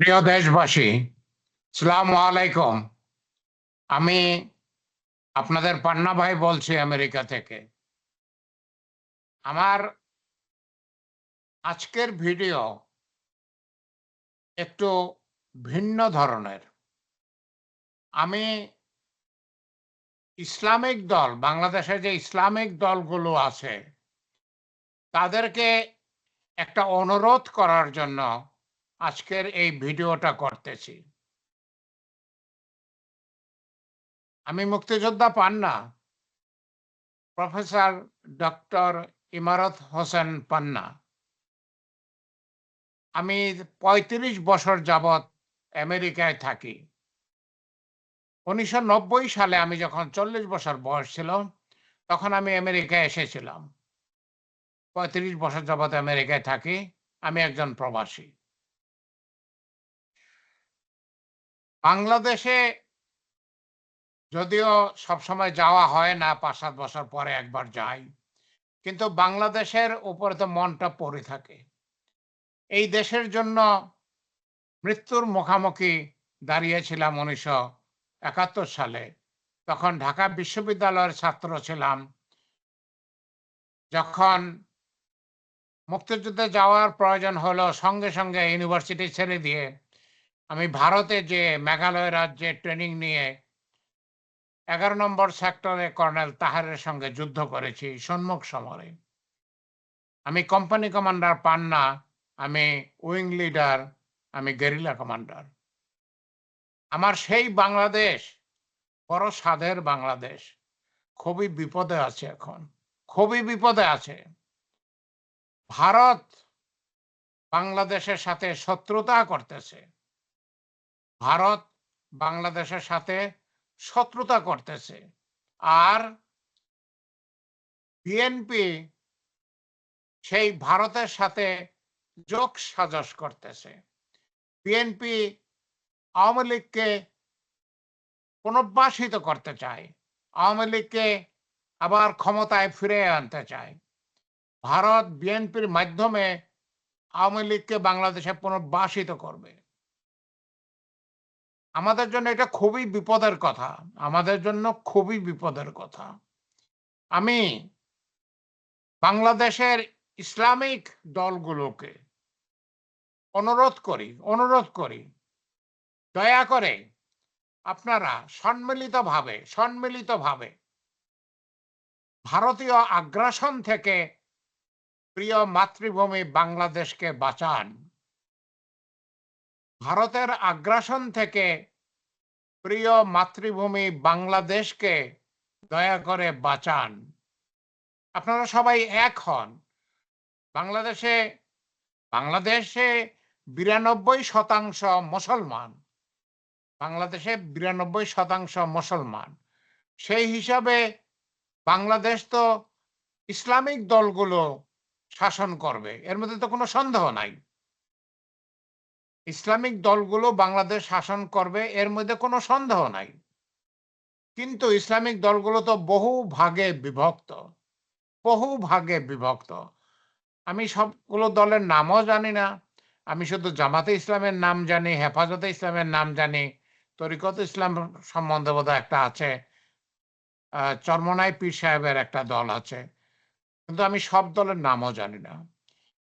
প্রিয় দেশবাসী, সালাম আলাইকুম। আমি আপনাদের পান্না ভাই বলছি আমেরিকা থেকে। আমার আজকের ভিডিও একটু ভিন্ন ধরনের। আমি ইসলামিক দল, বাংলাদেশে যে ইসলামিক দলগুলো আছে, তাদেরকে একটা অনুরোধ করার জন্য আজকের এই ভিডিওটা করতেছি। আমি মুক্তিযোদ্ধা পান্না প্রফেসর ডক্টর ইমারত হোসেন পান্না আমি ৩৫ বছর যাবৎ আমেরিকায় থাকি। উনিশশো নব্বই সালে আমি যখন চল্লিশ বছর বয়স ছিল, তখন আমি আমেরিকায় এসেছিলাম। পঁয়ত্রিশ বছর যাবৎ আমেরিকায় থাকি। আমি একজন প্রবাসী। বাংলাদেশে যদিও সবসময় যাওয়া হয় না পাঁচ সাত বছর পরে একবার যাই, কিন্তু বাংলাদেশের উপরে তো মনটা পড়ে থাকে। এই দেশের জন্য মৃত্যুর মুখামুখি দাঁড়িয়েছিলাম উনিশশো একাত্তর সালে। তখন ঢাকা বিশ্ববিদ্যালয়ের ছাত্র ছিলাম। যখন মুক্তিযুদ্ধে যাওয়ার প্রয়োজন হলো সঙ্গে সঙ্গে ইউনিভার্সিটি ছেড়ে দিয়ে আমি ভারতে যে মেঘালয় রাজ্যে ট্রেনিং নিয়ে এগারো নম্বর সেক্টরে কর্নেল তাহারের সঙ্গে যুদ্ধ করেছি সম্মুখ সমরে। আমি কোম্পানি কমান্ডার পান্না, আমি উইং লিডার আমি গেরিলা কমান্ডার আমার সেই বাংলাদেশ, বড় স্বাদের বাংলাদেশ, খুবই বিপদে আছে এখন, খুবই বিপদে আছে। ভারত বাংলাদেশের সাথে শত্রুতা করতেছে। ভারত বাংলাদেশের সাথে শত্রুতা করতেছে। আর বিএনপি সেই ভারতের সাথে যোগ সাজস করতেছে। বিএনপি আওয়ামী লীগকে পুনর্বাসিত করতে চায়। আওয়ামী লীগকে আবার ক্ষমতায় ফিরে আনতে চায়। ভারত বিএনপির মাধ্যমে আওয়ামী লীগকে বাংলাদেশে পুনর্বাসিত করবে। আমাদের জন্য এটা খুবই বিপদের কথা। আমাদের জন্য খুবই বিপদের কথা। আমি বাংলাদেশের ইসলামিক দলগুলোকে অনুরোধ করি অনুরোধ করি, দয়া করে আপনারা সম্মিলিতভাবে সম্মিলিতভাবে ভারতীয় আগ্রাসন থেকে প্রিয় মাতৃভূমি বাংলাদেশকে বাঁচান। ভারতের আগ্রাসন থেকে প্রিয় মাতৃভূমি বাংলাদেশকে দয়া করে বাঁচান। আপনারা সবাই এক হন। বাংলাদেশে বাংলাদেশে বিরানব্বই শতাংশ মুসলমান। বাংলাদেশে বিরানব্বই শতাংশ মুসলমান। সেই হিসাবে বাংলাদেশ তো ইসলামিক দলগুলো শাসন করবে। এর মধ্যে তো কোনো সন্দেহ নাই। ইসলামিক দলগুলো বাংলাদেশ শাসন করবে, এর মধ্যে কোনো সন্দেহ নাই। কিন্তু ইসলামিক দলগুলো তো বহু ভাগে বিভক্ত, বহু ভাগে বিভক্ত। আমি সবগুলো দলের নামও জানি না, আমি শুধু জামাতে ইসলামের নাম জানি, হেফাজতে ইসলামের নাম জানি, তরিকত ইসলাম সম্বন্ধে বোধ একটা আছে চরমনাই পীর সাহেবের একটা দল আছে, কিন্তু আমি সব দলের নামও জানি না।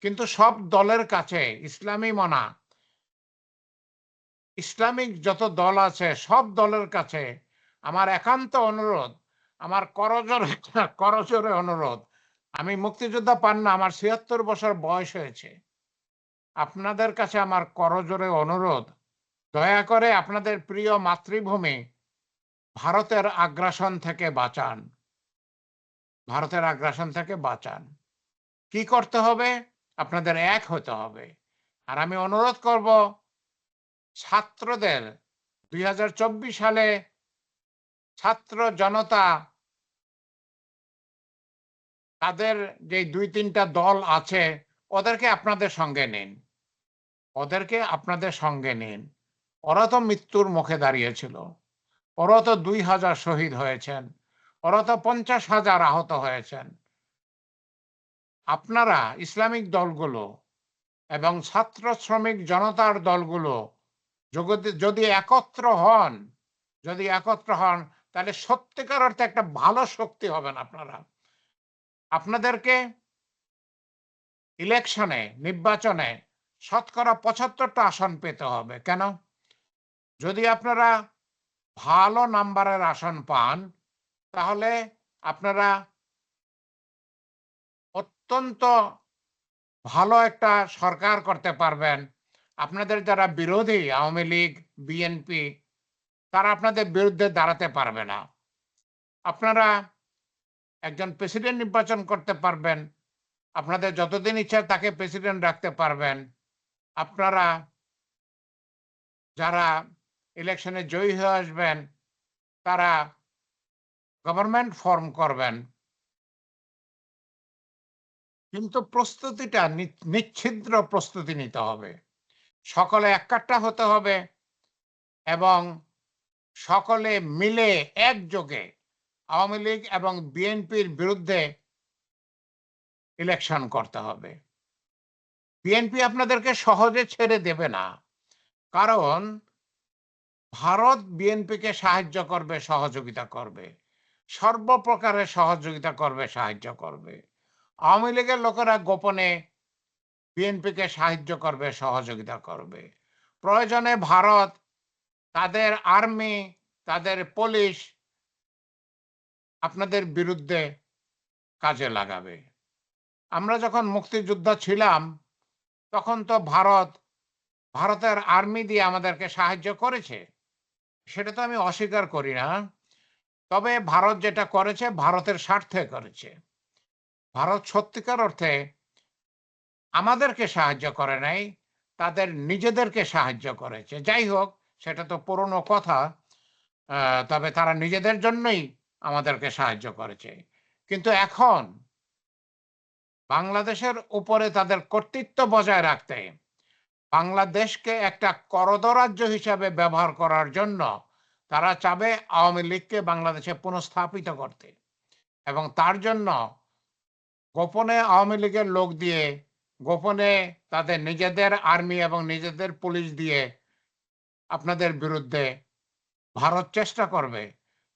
কিন্তু সব দলের কাছে ইসলামী মনা ইসলামিক যত দল আছে, সব দলের কাছে আমার একান্ত অনুরোধ, আমার করজোরে করজোরে অনুরোধ। আমি মুক্তিযোদ্ধা পান না, আমার ছিয়াত্তর বছর বয়স হয়েছে। আপনাদের কাছে আমার করজোরে অনুরোধ, দয়া করে আপনাদের প্রিয় মাতৃভূমি ভারতের আগ্রাসন থেকে বাঁচান। ভারতের আগ্রাসন থেকে বাঁচান। কি করতে হবে? আপনাদের এক হতে হবে। আর আমি অনুরোধ করব ছাত্রদের দুই হাজার চব্বিশ সালে ছাত্র জনতা তাদের যে দুই তিনটা দল আছে, ওদেরকে আপনাদের সঙ্গে নিন। ওদেরকে আপনাদের সঙ্গে নিন। ওরা তো মৃত্যুর মুখে দাঁড়িয়েছিল। ওরা তো দুই হাজার শহীদ হয়েছেন। ওরা তো পঞ্চাশ হাজার আহত হয়েছেন। আপনারা ইসলামিক দলগুলো এবং ছাত্র শ্রমিক জনতার দলগুলো যদি একত্র হন, যদি একত্র হন, তাহলে সত্যিকার অর্থে একটা ভালো শক্তি হবেন আপনারা। আপনাদেরকে ইলেকশনে নির্বাচনে শতকরা পঁচাত্তরটা আসন পেতে হবে। কেন? যদি আপনারা ভালো নাম্বারের আসন পান, তাহলে আপনারা অত্যন্ত ভালো একটা সরকার করতে পারবেন। আপনাদের যারা বিরোধী আওয়ামী লীগ বিএনপি তারা আপনাদের বিরুদ্ধে দাঁড়াতে পারবে না। আপনারা একজন প্রেসিডেন্ট নির্বাচন করতে পারবেন। আপনাদের যতদিন ইচ্ছা তাকে প্রেসিডেন্ট রাখতে পারবেন। আপনারা যারা ইলেকশনে জয়ী হয়ে আসবেন, তারা গভর্নমেন্ট ফর্ম করবেন। কিন্তু প্রস্তুতিটা নিচ্ছিদ্র প্রস্তুতি নিতে হবে। সকলে এককাট্টা হতে হবে এবং সকলে মিলে একযোগে আওয়ামী লীগ এবং বিএনপির বিরুদ্ধে ইলেকশন করতে হবে। বিএনপি আপনাদেরকে সহজে ছেড়ে দেবে না, কারণ ভারত বিএনপিকে সাহায্য করবে, সহযোগিতা করবে, সর্বপ্রকারের সহযোগিতা করবে, সাহায্য করবে। আওয়ামী লীগের লোকেরা গোপনে বিএনপিকে সাহায্য করবে, সহযোগিতা করবে। প্রয়োজনে ভারত, তাদের আর্মি, তাদের পুলিশ আপনাদের বিরুদ্ধে কাজে লাগাবে। আমরা যখন মুক্তিযোদ্ধা ছিলাম, তখন তো ভারত, ভারতের আর্মি দিয়ে আমাদেরকে সাহায্য করেছে। সেটা তো আমি অস্বীকার করি না। তবে ভারত যেটা করেছে, ভারতের স্বার্থে করেছে। ভারত সত্যিকার অর্থে আমাদেরকে সাহায্য করে নাই, তাদের নিজেদেরকে সাহায্য করেছে। যাই হোক, সেটা তো পুরনো কথা তবে তারা নিজেদের জন্যই আমাদেরকে সাহায্য করেছে। কিন্তু এখন বাংলাদেশের উপরে তাদের কর্তৃত্ব বজায় রাখতে, বাংলাদেশকে একটা করদরাজ্য হিসাবে ব্যবহার করার জন্য তারা চাবে আওয়ামী লীগকে বাংলাদেশে পুনঃস্থাপিত করতে। এবং তার জন্য গোপনে আওয়ামী লীগের লোক দিয়ে গোপনে তাদের নিজেদের আর্মি এবং নিজেদের পুলিশ দিয়ে আপনাদের বিরুদ্ধে ভারত চেষ্টা করবে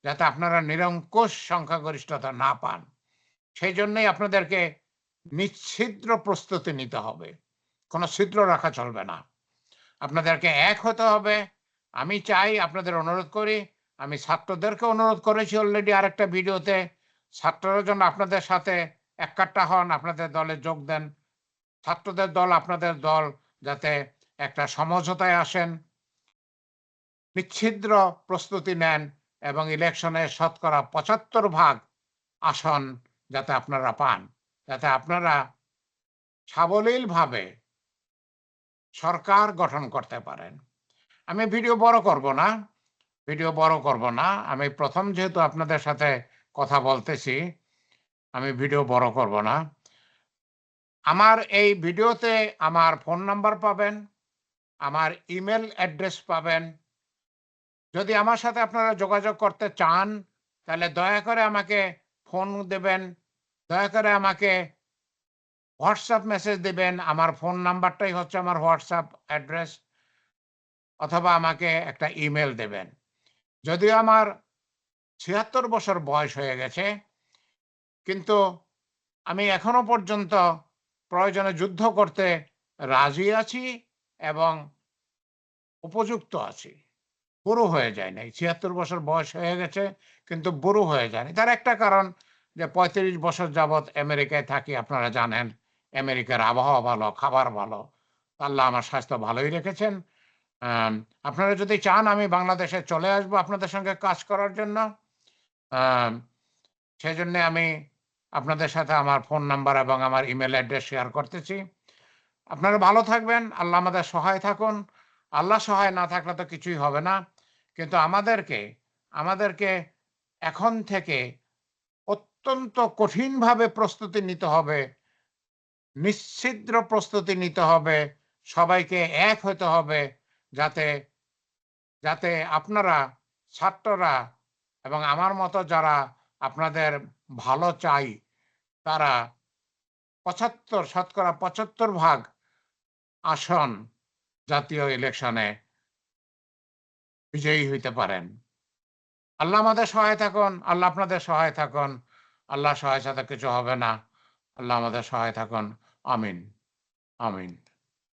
যাতে আপনারা নিরঙ্কুশ সংখ্যাগরিষ্ঠতা না পান। সেই জন্যই আপনাদেরকে নিচ্ছিদ্র প্রস্তুতি নিতে হবে। কোনো ছিদ্র রাখা চলবে না। আপনাদেরকে এক হতে হবে। আমি চাই আপনাদের অনুরোধ করি, আমি ছাত্রদেরকে অনুরোধ করেছি অলরেডি আরেকটা ভিডিওতে, ছাত্ররা যেন আপনাদের সাথে এককাট্টা হন, আপনাদের দলে যোগ দেন। ছাত্রদের দল, আপনাদের দল যাতে একটা সমঝোতায় আসেন, নিচ্ছিদ্র প্রস্তুতি নেন এবং ইলেকশনে শতকরা পঁচাত্তর ভাগ আসন যাতে আপনারা পান। যাতে আপনারা সাবলীলভাবে সরকার গঠন করতে পারেন। আমি ভিডিও বড় করব না, ভিডিও বড় করব না। আমি প্রথম যেহেতু আপনাদের সাথে কথা বলতেছি, আমি ভিডিও বড় করব না। আমার এই ভিডিওতে আমার ফোন নাম্বার পাবেন, আমার ইমেল অ্যাড্রেস পাবেন। যদি আমার সাথে আপনারা যোগাযোগ করতে চান, তাহলে দয়া করে আমাকে ফোন দেবেন, দয়া করে আমাকে হোয়াটসঅ্যাপ মেসেজ দেবেন। আমার ফোন নাম্বারটাই হচ্ছে আমার হোয়াটসঅ্যাপ অ্যাড্রেস অথবা আমাকে একটা ইমেল দেবেন। যদিও আমার ছিয়াত্তর বছর বয়স হয়ে গেছে, কিন্তু আমি এখনও পর্যন্ত প্রয়োজনে যুদ্ধ করতে রাজি আছি এবং উপযুক্ত আছি। বুড়ো হয়ে যায় নাই ছিয়াত্তর বছর বয়স হয়ে গেছে কিন্তু বুড়ো হয়ে যায়নি। তার একটা কারণ যে পঁয়ত্রিশ বছর যাবৎ আমেরিকায় থাকি আপনারা জানেন আমেরিকার আবহাওয়া ভালো খাবার ভালো আল্লাহ আমার স্বাস্থ্য ভালোই রেখেছেন। আপনারা যদি চান আমি বাংলাদেশে চলে আসব আপনাদের সঙ্গে কাজ করার জন্য আম, সেই জন্যে আমি আপনাদের সাথে আমার ফোন নাম্বার এবং আমার ইমেল অ্যাড্রেস শেয়ার করতেছি। আপনারা ভালো থাকবেন, আল্লাহ আমাদের সহায় থাকুন। আল্লাহ সহায় না থাকলে তো কিছুই হবে না। কিন্তু আমাদেরকে আমাদেরকে এখন থেকে অত্যন্ত কঠিনভাবে প্রস্তুতি নিতে হবে। নিশ্চিদ্র প্রস্তুতি নিতে হবে। সবাইকে এক হতে হবে যাতে যাতে আপনারা, ছাত্ররা এবং আমার মতো যারা আপনাদের ভালো চাই তারা পঁচাত্তর, শতকরা পঁচাত্তর ভাগ আসন জাতীয় ইলেকশনে বিজয়ী হইতে পারেন। আল্লাহ আমাদের সহায় থাকুন, আল্লাহ আপনাদের সহায় থাকুন, আল্লাহ সহায় সাথে কিছু হবে না। আল্লাহ আমাদের সহায় থাকুন, আমিন আমিন।